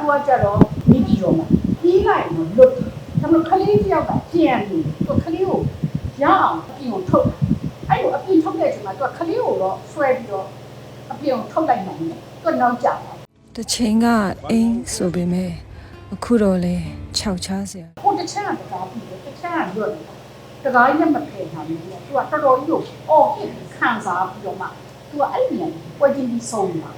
သူကကြတော့နေပြီးတော့မှပြီးလိုက်တော့လွတ်ဒါပေမဲ့ကလေးတယောက်ကပြန်ပြီးသူကလေးကိုရအောင်အပြင်ကိုထုတ်အဲ့လိုအပြင်ထုတ်တဲ့အချိန်မှာသူကကလေးကိုတော့ဆွဲပြီးတော့အပြင်ကိုထုတ်လိုက်နိုင်တယ်သူကနောက်ကျတယ်တစ်ချိန်ကအိမ်ဆိုပေမဲ့အခုတော့လဲခြောက်ချားစရာဟိုတစ်ချက်ကတကားပြီးတယ်တစ်ချက်ကလွတ်နေတာတကားကြီးနဲ့မဖယ်နိုင်ဘူးသူကတော်တော်ကြီးကိုအော်ဟစ်ခံစားပြီးတော့မှသူကအဲ့ဒီနေရာကိုပွဲချင်းပြီးဆုံးတာ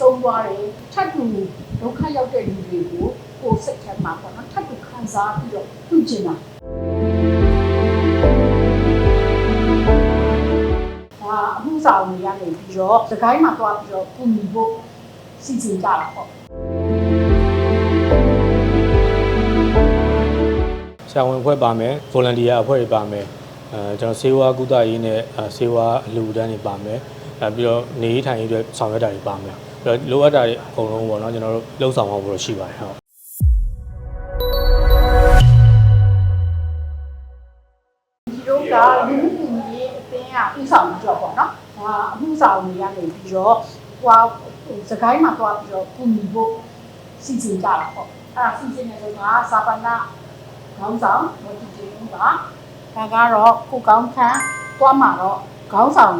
ဆွေကြီးဆုံးသွားတယ်ထပ်တူဒုက္ခရောက်တဲ့လူတွေကိုကိုစိတ်ထဲမှာပေါ့နော်ထပ်တူခံစားပြီးတော့သူ့ကျင်တာဒါအမှုဆောင်တွေကနေပြီးတော့သခိုင်းမှာသွားပြီးတော့ပုံပြီးဖို့စီစဉ်ကြတာပေါ့ဆရာဝန်အဖွဲ့ပါမယ် volunteer အဖွဲ့တွေပါမယ်အဲကျွန်တော်ဆေးဝါးကုသရေးနဲ့အဲဆေးဝါးအလူတန်းတွေပါမယ်အဲပြီးတော့နေထိုင်ရေးအတွက်ဆောင်ရွက်တာတွေပါမယ်ပြီး တော့လိုအပ်တာတွေအကုန်လုံးပေါ့နော်ကျွန်တော်တို့လှုပ်ဆောင်အောင်လို့ရှိပါတယ်ဟုတ်ဒီတို့ကလူမှုကူညီရေးအသင်းကဥဆောင်ပြီးတော့ပေါ့နော်။ဒါအမှုဆောင်တွေကနေပြီးတော့ဟွာစကိုင်းမှာသွားပြီးတော့ကူညီဖို့စီစဉ်ကြတာပေါ့။အဲ့ဒါစီစဉ်နေတော့ကစာပနာခေါင်းဆောင်မတီတီဦးပါ။ဒါကတော့ကိုကောင်းခန်းသွားမှာတော့ခေါင်းဆောင်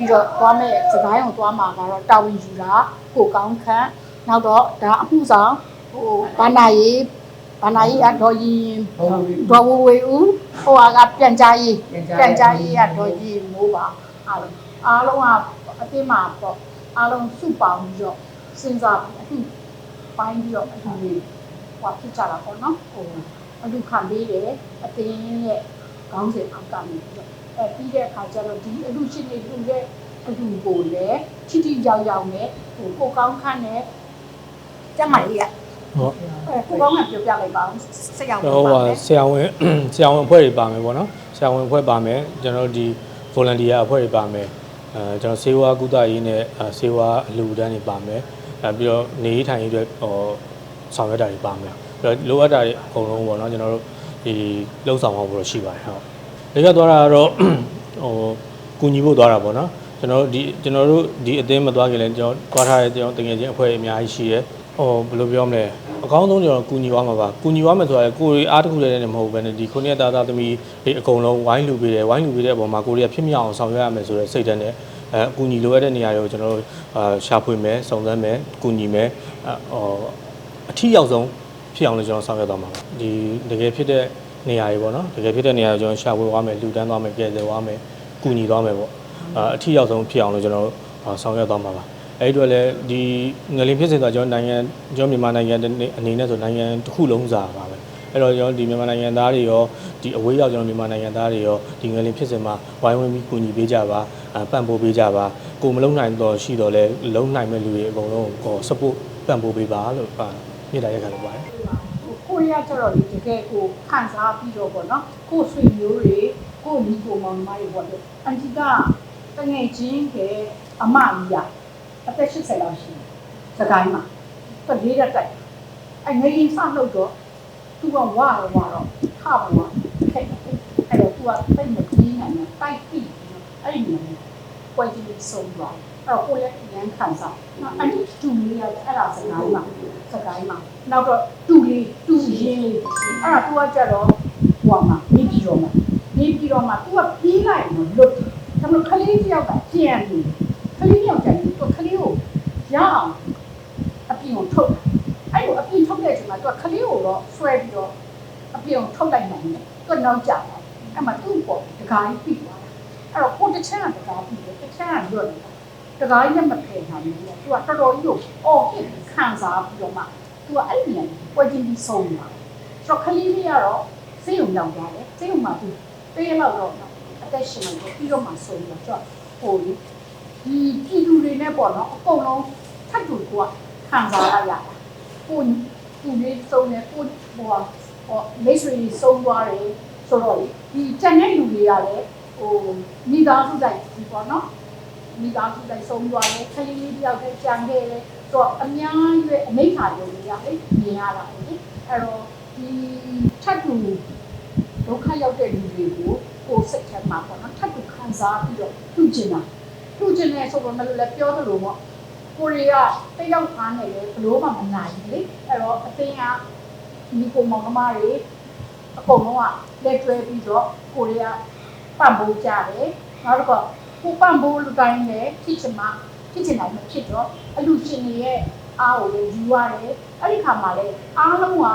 ပြီးတော့သွားမဲ့စကိုင်းကိုသွားမှာကတော့တာဝန်ယူတာကိုကောင်းခန်းနောက်တော့ဒါအမှုဆောင်ဟိုဘာနာရေးဘာနာရေးအတော်ရင်ဒေါ်ဝဝေဦးဟိုကပြန်ကြားရေးပြန်ကြားရေးကဒေါ်ကြီးမိုးပါအားလုံးအားလုံးကအတင်းမှာပေါ့အားလုံးစုပေါင်းပြီးတော့စဉ်းစားပြီးအခုပိုင်းပြီးတော့အခုလေးဟောဖြစ်ကြတာပေါ့နော်ဟိုအခုခံပေးတယ်အတင်းရဲ့ ခေါင်းစဉ်အောက်ကနေပြီးတော့အဲပြီးတဲ့အခါကျတော့ဒီအလူရှိနေလူရဲ့အလူကိုလည်းချီချီရောက်ရောက်နဲ့ဟိုကိုကောင်းခန့်နဲ့ကျမလေးကဟုတ်အဲကိုကောင်းကပြောပြလိုက်ပါဦးဆက်ရောက်ဟိုပါဟာမယ်ဆရာဝန်ဆရာဝန်အဖွဲ့တွေပါမယ်ပေါ့နော်ဆရာဝန်အဖွဲ့ပါမယ်ကျွန်တော်တို့ဒီ volunteer အဖွဲ့တွေပါမယ်အဲကျွန်တော်ဆေးဝါးကုသရေးနဲ့အဲဆေးဝါးအလူတန်းတွေပါမယ်အဲပြီးတော့နေထိုင်ရေးအတွက်ဟိုဆောင်ရွက်တာတွေပါမယ်ပြီးတော့လိုအပ်တာတွေအကုန်လုံးပေါ့နော်ကျွန်တော်တို့ဒီလှုပ်ဆောင်အောင်လို့ရှိပါတယ်ဟုတ် ဒီကသွားတာကတော့ဟိုကူညီဖို့သွားတာပေါ့နော်ကျွန်တော်တို့ဒီကျွန်တော်တို့ဒီအသင်းမသွားခင်လည်းကျွန်တော်သွားထားတဲ့ကျွန်တော်တကယ်ချင်းအဖွဲ့အများကြီးရှိတယ်ဟိုဘယ်လိုပြောမလဲအကောင်းဆုံးကျွန်တော်ကူညီသွားမှာပါကူညီသွားမယ်ဆိုတာလေကိုယ်အားတစ်ခုတည်းနဲ့မဟုတ်ဘဲနဲ့ဒီခုနှစ်သားသားသမီးတွေအကုန်လုံးဝိုင်းလူပေးတယ်ဝိုင်းလူပေးတဲ့အပေါ်မှာကိုရီးယားဖြစ်မြောက်အောင်ဆောင်ရွက်ရမယ်ဆိုတဲ့စိတ်ဓာတ်နဲ့အဲအကူညီလိုအပ်တဲ့နေရာတွေကိုကျွန်တော်တို့အာရှာဖွေမယ်စုံစမ်းမယ်ကူညီမယ်အဲဟိုအထီးရောက်ဆုံးဖြစ်အောင်လို့ကျွန်တော်ဆောင်ရွက်သွားမှာပါဒီတကယ်ဖြစ်တဲ့ နေရာတွေပေါ့နော်တကယ်ဖြစ်တဲ့နေရာကိုကျွန်တော်ရှာဖွေသွားမယ်လူတန်းသွားမယ်ကဲဆယ်သွားမယ်ကူညီသွားမယ်ပေါ့အာအထီးရောက်ဆုံးဖြစ်အောင်လို့ကျွန်တော်တို့အာဆောင်ရွက်သွားမှာပါအဲ့ဒီတော့လည်းဒီငလင်ဖြစ်စဉ်ဆိုတော့ကျွန်တော်နိုင်ငံကျွန်တော်မြန်မာနိုင်ငံအနေနဲ့ဆိုနိုင်ငံတစ်ခုလုံးစားပါပဲအဲ့တော့ကျွန်တော်ဒီမြန်မာနိုင်ငံသားတွေရောဒီအဝေးရောက်ကျွန်တော်မြန်မာနိုင်ငံသားတွေရောဒီငလင်ဖြစ်စဉ်မှာဝိုင်းဝန်းပြီးကူညီပေးကြပါအပံ့ပိုးပေးကြပါကိုမလုံနိုင်တော့ရှိတော့လဲလုံနိုင်မဲ့လူတွေအကုန်လုံးကို support ပံ့ပိုးပေးပါလို့အာမြစ်တာရက်ခံလုပ်ပါတယ်ကိုရီးယားကျတော့ဒီ တကယ်ကိုခန့်စားပြီးတော့ပေါ့နော်ကိုဆွေမျိုးတွေကိုညီကိုမောင်နှမတွေပေါ့လေအန်တီကတငယ်ချင်းကအမကြီးကအသက်80လောက်ရှိတယ်စကိုင်းမှာသူလေးရက်တိုက်အဲငရင်စနှုတ်တော့သူကဝါတော့ဝါတော့ခပါဝါခက်တယ်အဲ့တော့သူကတိတ်မကြီးနိုင်ဘူးတိုက်ပြီးအဲ့ဒီမှာပွဲကြီးဆုံးသွားအဲ့ တော့ကိုလည်းအရန်ခံစားနော်အန်တီတူလေးရအဲ့ဒါစကိုင်းမှာစကိုင်းမှာနောက်တော့တူလေးတူရင်းလေးအဲ့ဒါသူကကြတော့ဟိုမှာနေပြီးတော့မှာနေပြီးတော့မှာသူကပြေးလိုက်တော့လွတ်ဒါပေမဲ့ကလေးတယောက်ကပြန်ပြီးကလေးတယောက်ပြန်ပြီးသူကလေးကိုရအောင်အပြင်ကိုထုတ်အဲ့လိုအပြင်ထုတ်တဲ့အချိန်မှာသူကကလေးကိုတော့ဆွဲပြီးတော့အပြင်ကိုထုတ်လိုက်နိုင်တယ်သူကနောက်ကျတယ်အဲ့မှာသူ့ပေါ်တကားကြီးပြီးသွားတယ်အဲ့တော့ကိုတစ်ချက်ကတကားပြီးတယ်တစ်ချက်ကလွတ်တယ် တကားကြီးနဲ့မဖယ်နိုင်ဘူးသူကတော်တော်ကြီးကိုအော်ဟစ်ခံစားပြီးတော့မှသူကအဲ့ဒီနေရာပွဲချင်းပြီးဆုံးတာဆိုတော့ကလေးလေးကတော့စိတ်ုံရောက်သွားတယ်စိတ်ုံမှာသူပေးလောက်တော့အသက်ရှင်နေပြီးတော့မှဆုံးတော့သူကဟိုဒီပြည်သူတွေနဲ့ပေါ့နော်အကုန်လုံးထပ်တူကခံစားရရတာကိုသူလေးဆုံးတယ်ကိုဟိုဟိုမိတ်ဆွေဆုံးသွားတယ်ဆိုတော့ဒီကျန်တဲ့လူတွေကလည်းဟိုမိသားစုတိုင်းဒီပေါ့နော် မိသားစုတိုင်းဆုံးသွားတယ်ခလေးလေးတယောက်တည်းကြံခဲ့တယ်ဆိုတော့အများကြီးပဲအမိခါရုံတွေကလေမြင်ရတာလေအဲ့တော့ဒီထပ်တူဒုက္ခရောက်တဲ့လူတွေကိုကိုယ်စိတ်ထဲမှာပေါ့နော်ထပ်တူခံစားပြီးတော့သူ့ကျင်တာလူကျင်နေဆိုတော့မလို့လည်းပြောသလိုပေါ့ကိုရီးယားတယောက်သားနဲ့လည်းဘလို့မှမနိုင်ဘူးလေအဲ့တော့အတင်းကဒီကိုမောင်ကမားတွေအကုန်လုံးကလက်တွဲပြီးတော့ကိုရီးယားပံ့ပိုးကြတယ်နောက်တော့ ကိုပံ့ပိုးလူတိုင်းလည်းဖြစ်ချင်မှဖြစ်ချင်တိုင်းမဖြစ်တော့အလူရှင်တွေရဲ့အားကိုလည်းယူရတယ်အဲ့ဒီခါမှာလည်းအားလုံးက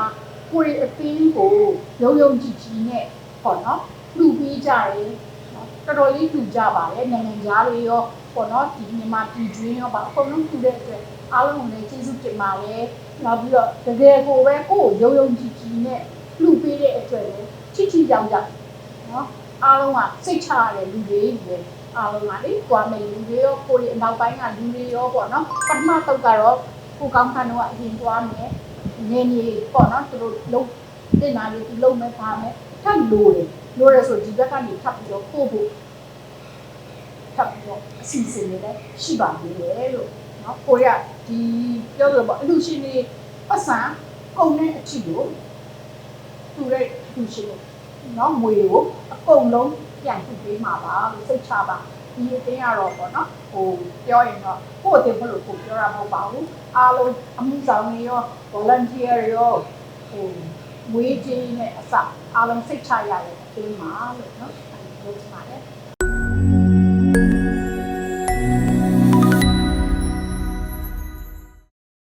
ကိုရီးအတင်းကိုရုံရုံကြည်ကြည်နဲ့ပေါ့နော်လူပြီးကြတယ်နော်တော်တော်လေးထူကြပါတယ်နိုင်ငံသားတွေရောပေါ့နော်ဒီမြန်မာပြည်တွင်းရောပါအကုန်လုံးထူတဲ့အတွက်အားလုံးကိုလည်းကျေးဇူးတင်ပါတယ်နောက်ပြီးတော့တကယ်ကိုပဲကိုယ်ကိုရုံရုံကြည်ကြည်နဲ့လူပေးတဲ့အတွက်လည်းချစ်ချစ်ကြောင်ကြောင်နော်အားလုံးကစိတ်ချရတဲ့လူတွေကြီးပဲ အားလုံးကလေကိုယ်အမေလူတွေရောကိုယ်ရဲ့နောက်ပိုင်းကလူတွေရောပေါ့နော်ပထမတုပ်ကတော့ကိုကောင်းခန်းတော့အရင်သွားမယ်နေနေပေါ့နော်သူတို့လုံးတင်လာလို့သူလုံးမဲ့ပါမယ်ထပ်လို့တယ်လို့ရဆိုဒီဘက်ကနေထပ်ပြီးတော့ပို့ဖို့ထပ်ပြီးတော့အစီအစဉ်တွေလည်းရှိပါသေးတယ်လို့နော်ကိုရဒီပြောလို့ပေါ့အလူရှင်တွေပတ်စံကုန်တဲ့အချီကိုသူရဲ့အလူရှင်တွေနော်ငွေကိုအကုန်လုံး ပြန်ထူပေးမှာပါလို့စိတ်ချပါဒီအတင်းကတော့ပေါ့နော်ဟိုပြောရင်တော့ကိုယ့်အတင်းမလို့ကိုပြောရမဟုတ်ပါဘူးအားလုံးအမှုဆောင်တွေရော volunteer တွေရောဟိုငွေကြေးနဲ့အစအားလုံးစိတ်ချရတဲ့အတင်းမှာလို့နော်ပြောချင်ပါတယ်